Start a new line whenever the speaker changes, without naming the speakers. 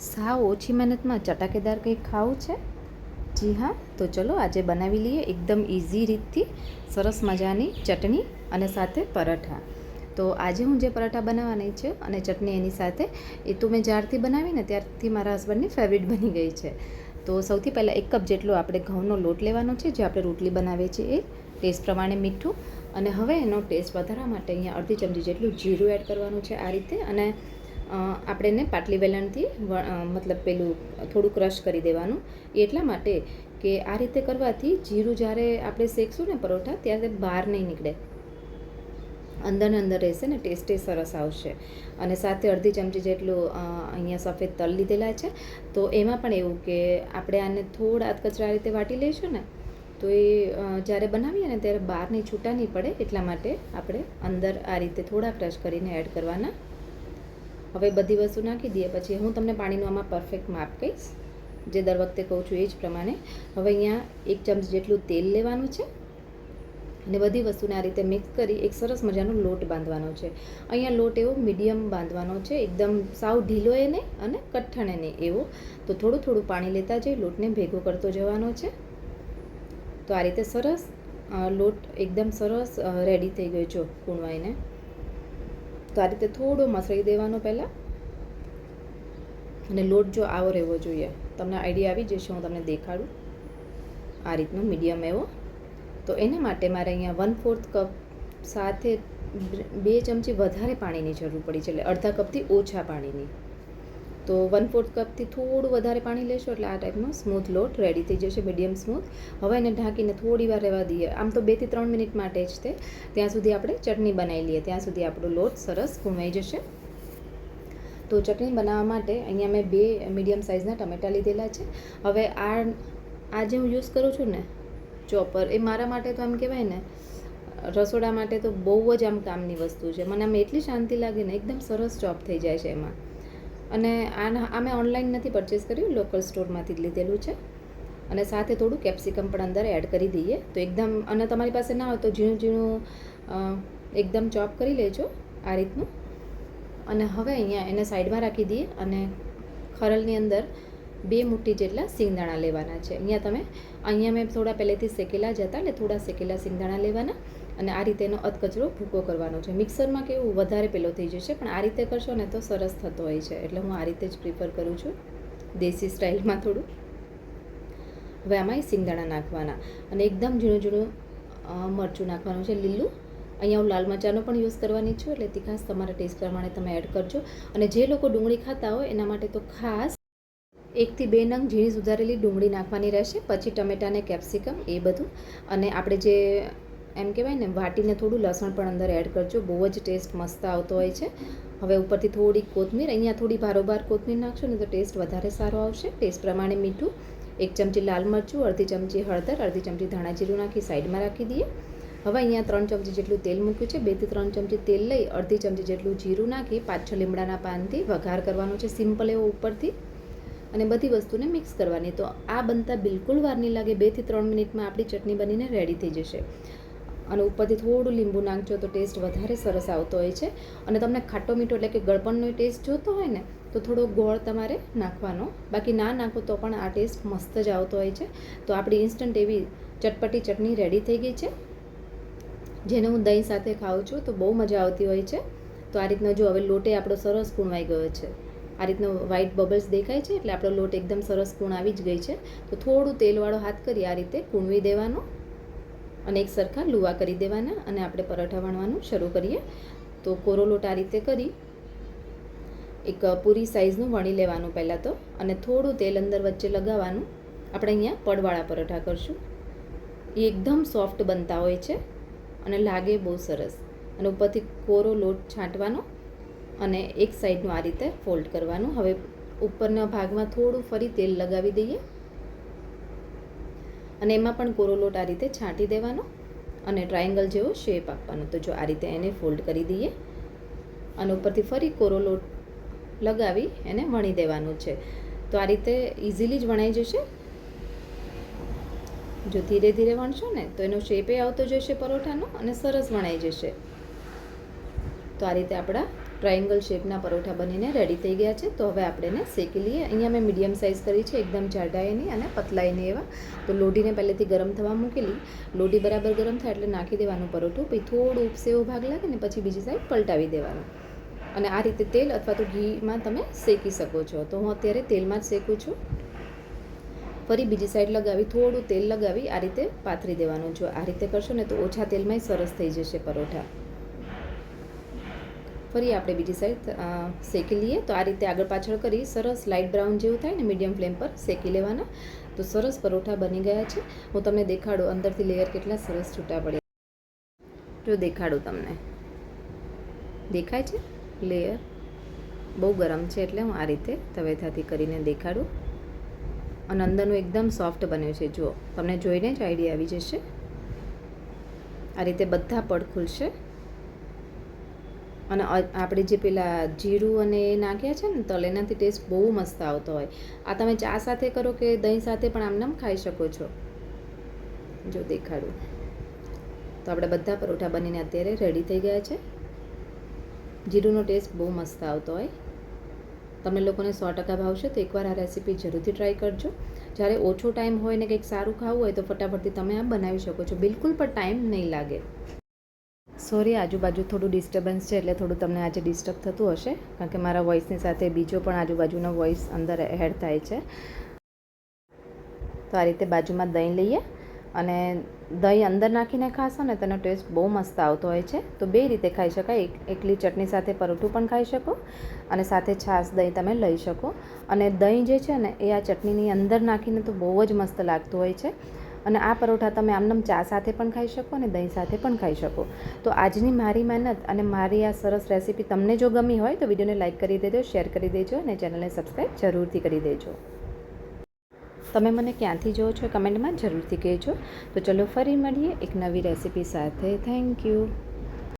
સાવ ઓછી મહેનતમાં ચટાકેદાર કંઈક ખાવું છે? જી હા, તો ચલો આજે બનાવી લઈએ એકદમ ઇઝી રીતથી સરસ મજાની ચટણી અને સાથે પરાઠા. તો આજે હું જે પરાઠા બનાવવાની છે અને ચટણી એની સાથે, એ તો મેં જ્યારથી બનાવીને ત્યારથી મારા હસબન્ડની ફેવરિટ બની ગઈ છે. તો સૌથી પહેલાં એક કપ જેટલો આપણે ઘઉંનો લોટ લેવાનો છે, જે આપણે રોટલી બનાવીએ છીએ, એ ટેસ્ટ પ્રમાણે મીઠું. અને હવે એનો ટેસ્ટ વધારવા માટે અહીંયા અડધી ચમચી જેટલું જીરું એડ કરવાનું છે આ રીતે. અને આપણે એને પાટલી વેલણથી મતલબ પેલું થોડું ક્રશ કરી દેવાનું. એટલા માટે કે આ રીતે કરવાથી જીરું જ્યારે આપણે શેકશું ને પરોઠા, ત્યારે બહાર નહીં નીકળે. અંદરને અંદર રહેશે ને ટેસ્ટે સરસ આવશે. અને સાથે અડધી ચમચી જેટલું અહીંયા સફેદ તલ લીધેલા છે. તો એમાં પણ એવું કે આપણે આને થોડા અધકચરા રીતે વાટી લઈશું ને, તો એ જ્યારે બનાવીએ ને ત્યારે બહાર નહીં છૂટા નહીં પડે. એટલા માટે આપણે અંદર આ રીતે થોડા ક્રશ કરીને એડ કરવાના હવે બધી વસ્તુ નાખી દઈએ. પછી હું તમને પાણીનું આમાં પરફેક્ટ માપ કહીશ. જે દર વખતે કહું છું એ જ પ્રમાણે. હવે અહીંયા એક ચમચ જેટલું તેલ લેવાનું છે. અને બધી વસ્તુને આ રીતે મિક્સ કરી એક સરસ મજાનો લોટ બાંધવાનો છે. અહીંયા લોટ એવો મીડિયમ બાંધવાનો છે. એકદમ સાવ ઢીલોએ નહીં અને કઠણ નહીં. એવો. તો થોડું થોડું પાણી લેતા જઈ, લોટને ભેગો કરતો જવાનો છે. તો આ રીતે સરસ લોટ એકદમ સરસ રેડી થઈ ગયો છો કૂણવાઈને. તો આ રીતે થોડો મસળી દેવાનો પહેલાં. અને લોટ જો આવો રહેવો જોઈએ, તમને આઈડિયા આવી જશે, હું તમને દેખાડું. આ રીતનો મીડિયમ એવો. તો એના માટે મારે અહીંયા વન ફોર્થ કપ સાથે બે ચમચી વધારે પાણીની જરૂર પડી છે, એટલે અડધા કપથી ઓછા પાણીની. તો વન ફોર્થ કપથી થોડું વધારે પાણી લેશો એટલે આ ટાઈપનો સ્મૂથ લોટ રેડી થઈ જશે મીડિયમ સ્મૂથ હવે એને ઢાંકીને થોડી વાર રહેવા દઈએ. આમ તો બેથી ત્રણ મિનિટ માટે જ તે. ત્યાં સુધી આપણે ચટણી બનાવી લઈએ. ત્યાં સુધી આપણો લોટ સરસ કૂમાઈ જશે. તો ચટણી બનાવવા માટે અહીંયા મેં બે મીડિયમ સાઇઝના ટમેટાં લીધેલા છે. હવે આ આ જે હું યુઝ કરું છું ને ચોપર એ મારા માટે તો આમ કહેવાય ને, રસોડા માટે તો બહુ જ આમ કામની વસ્તુ છે. મને આમ એટલી શાંતિ લાગે ને, એકદમ સરસ ચોપ થઈ જાય છે એમાં. અને આ મેં ઓનલાઈન નથી પરચેસ કર્યું લોકલ સ્ટોરમાંથી જ લીધેલું છે. અને સાથે થોડું કેપ્સિકમ પણ અંદર એડ કરી દઈએ. તો એકદમ, અને તમારી પાસે ના હોય તો ઝીણું ઝીણું એકદમ ચોપ કરી લેજો આ રીતનું. અને હવે અહીંયા એને સાઈડમાં રાખી દઈએ અને ખરલની અંદર બે મુઠ્ઠી જેટલા સિંગદાણા લેવાના છે. અહીંયા તમે, અહીંયા મેં થોડા પહેલેથી શેકેલા જ હતા એટલે થોડા શેકેલા સિંગદાણા લેવાના. અને આ રીતે એનો અધકચરો ભૂકો કરવાનો છે. મિક્સરમાં કેવું વધારે પેલો થઈ જશે, પણ આ રીતે કરશો ને તો સરસ થતો હોય છે. એટલે હું આ રીતે જ પ્રિફર કરું છું, દેશી સ્ટાઇલમાં થોડું. હવે આમાં સિંગદાણા નાખવાના. અને એકદમ ઝીણું ઝીણું મરચું નાખવાનું છે, લીલું. અહીંયા હું લાલ મરચાંનો પણ યુઝ કરવાની છું, એટલે તીખાસ તમારા ટેસ્ટ પ્રમાણે તમે એડ કરજો. અને જે લોકો ડુંગળી ખાતા હોય, એના માટે તો ખાસ એકથી બે નંગ ઝીણી સુધારેલી ડુંગળી નાખવાની રહેશે. પછી ટમેટાને કેપ્સિકમ એ બધું. અને આપણે જે એમ કહેવાય ને, વાટીને થોડું લસણ પણ અંદર એડ કરજો, બહુ જ ટેસ્ટ મસ્ત આવતો હોય છે. હવે ઉપરથી થોડી કોથમીર, અહીંયા થોડી ભારોભાર કોથમીર નાખશો ને તો ટેસ્ટ વધારે સારો આવશે. ટેસ્ટ પ્રમાણે મીઠું, એક ચમચી લાલ મરચું, અડધી ચમચી હળદર, અડધી ચમચી ધાણા જીરું નાખી સાઈડમાં રાખી દઈએ. હવે અહીંયા ત્રણ ચમચી જેટલું તેલ મૂક્યું છે બેથી ત્રણ ચમચી તેલ લઈ અડધી ચમચી જેટલું જીરું નાખી, પાંચ છ લીમડાના પાનથી વઘાર કરવાનો છે સિમ્પલ એવો ઉપરથી. અને બધી વસ્તુને મિક્સ કરવાની. તો આ બનતા બિલકુલ વાર નહીં લાગે બેથી ત્રણ મિનિટમાં આપણી ચટણી બનીને રેડી થઈ જશે. અને ઉપરથી થોડું લીંબુ નાખજો તો ટેસ્ટ વધારે સરસ આવતો હોય છે. અને તમને ખાટો મીઠો એટલે કે ગળપણનો ટેસ્ટ જોતો હોય ને, તો થોડો ગોળ તમારે નાખવાનો. બાકી ના નાખો તો પણ આ ટેસ્ટ મસ્ત જ આવતો હોય છે. તો આપણી ઇન્સ્ટન્ટ એવી ચટપટી ચટણી રેડી થઈ ગઈ છે. જેને હું દહીં સાથે ખાઉં છું તો બહુ મજા આવતી હોય છે. તો આ રીતનો જો હવે લોટે આપણો સરસ કૂણવાઈ ગયો છે. આ રીતનો વ્હાઈટ બબલ્સ દેખાય છે એટલે આપણો લોટ એકદમ સરસ કૂણ આવી જ ગઈ છે. તો થોડું તેલવાળો હાથ કરી આ રીતે કૂણવી દેવાનો. અને એક સરખા લુવા કરી દેવાના અને આપણે પરોઠા વણવાનું શરૂ કરીએ. તો કોરો લોટ આ રીતે કરી, એક પૂરી સાઈઝનું વણી લેવાનું પહેલાં તો, અને થોડું તેલ અંદર વચ્ચે લગાવવાનું. આપણે અહીંયા પડવાળા પરોઠા કરશું. એ એકદમ સોફ્ટ બનતા હોય છે અને લાગે બહુ સરસ. અને ઉપરથી કોરો લોટ છાંટવાનો અને એક સાઈડનું આ રીતે ફોલ્ડ કરવાનું. હવે ઉપરના ભાગમાં થોડું ફરી તેલ લગાવી દઈએ. અને એમાં પણ કોરો લોટ આ રીતે છાંટી દેવાનો અને ટ્રાયેંગલ જેવો શેપ આપવાનો. તો જો આ રીતે એને ફોલ્ડ કરી દઈએ અને ઉપરથી ફરી કોરો લોટ લગાવી એને વણી દેવાનું છે. તો આ રીતે ઇઝીલી જ વણાઈ જશે. જો ધીરે ધીરે વણશો ને તો એનો શેપે આવતો જશે પરોઠાનો અને સરસ વણાઈ જશે. તો આ રીતે આપણા ટ્રાયેંગલ શેપના પરોઠા બનીને રેડી થઈ ગયા છે. તો હવે આપણે એને શેકી લઈએ. અહીંયા મેં મીડિયમ સાઇઝ કરી છે, એકદમ જાડાઈની અને પતલાઈની એવા. તો લોઢીને પહેલેથી ગરમ થવા મૂકેલી લોઢી બરાબર ગરમ થાય એટલે નાખી દેવાનું પરોઠું. પછી થોડું ઉપસે ભાગ લાગે ને પછી બીજી સાઈડ પલટાવી દેવાનું. અને આ રીતે તેલ અથવા તો ઘીમાં તમે શેકી શકો છો. તો હું અત્યારે તેલમાં જ શેકું છું. ફરી બીજી સાઈડ લગાવી, થોડું તેલ લગાવી, આ રીતે પાથરી દેવાનું. જો આ રીતે કરશો ને તો ઓછા તેલમાંય સરસ થઈ જશે પરોઠા. ફરી આપણે બીજી સાઈડ શેકી લઈએ. તો આ રીતે આગળ પાછળ કરી સરસ લાઇટ બ્રાઉન જેવું થાય ને મીડિયમ ફ્લેમ પર શેકી લેવાના. તો સરસ પરોઠા બની ગયા છે. હું તમને દેખાડું અંદરથી લેયર કેટલા સરસ છૂટા પડ્યા. જો દેખાડું તમને. દેખાય છે? લેયર બહુ ગરમ છે એટલે હું આ રીતે તવેથાથી કરીને દેખાડું. અને અંદરનું એકદમ સોફ્ટ બન્યું છે. જુઓ, તમને જોઈને જ આઈડિયા આવી જશે. આ રીતે બધા પડ ખુલશે. અને આપણે જે પેલા જીરું અને એ નાખ્યા છે ને તલ એનાથી ટેસ્ટ બહુ મસ્ત આવતો હોય. આ તમે ચા સાથે કરો કે દહીં સાથે પણ આમનામ ખાઈ શકો છો? જો દેખાડું. તો આપણે બધા પરોઠા બનીને અત્યારે રેડી થઈ ગયા છે. જીરુંનો ટેસ્ટ બહુ મસ્ત આવતો હોય. તમને લોકોને સો ટકા ભાવશે તો એકવાર આ રેસીપી જરૂરથી ટ્રાય કરજો. જ્યારે ઓછો ટાઈમ હોય ને કંઈક સારું ખાવું હોય તો ફટાફટથી તમે આ બનાવી શકો છો. બિલકુલ પણ ટાઈમ નહીં લાગે. સોરી, આજુબાજુ થોડું ડિસ્ટર્બન્સ છે એટલે થોડું તમને આજે ડિસ્ટર્બ થતું હશે, કારણ કે મારા વોઇસની સાથે બીજો પણ આજુબાજુનો વોઇસ અંદર એડ થાય છે. તો આ રીતે બાજુમાં દહીં લઈએ અને દહીં અંદર નાખીને ખાશો ને તેનો ટેસ્ટ બહુ મસ્ત આવતો હોય છે. તો બે રીતે ખાઈ શકાય, એક એકલી ચટણી સાથે પરોઠું પણ ખાઈ શકો અને સાથે છાશ દહીં તમે લઈ શકો. અને દહીં જે છે ને, એ આ ચટણીની અંદર નાખીને તો બહુ જ મસ્ત લાગતું હોય છે. અને આ પરોઠા તમે આમનામ ચા સાથે પણ ખાઈ શકો અને દહીં સાથે પણ ખાઈ શકો. તો આજની મારી મહેનત અને મારી આ સરસ રેસીપી તમને જો ગમી હોય તો વિડીયોને લાઇક કરી દેજો, શેર કરી દેજો અને ચેનલને સબસ્ક્રાઈબ જરૂરથી કરી દેજો. તમે મને ક્યાંથી જોવો છો કમેન્ટમાં જરૂરથી કહેજો. તો ચલો ફરી મળીએ એક નવી રેસીપી સાથે. Thank you.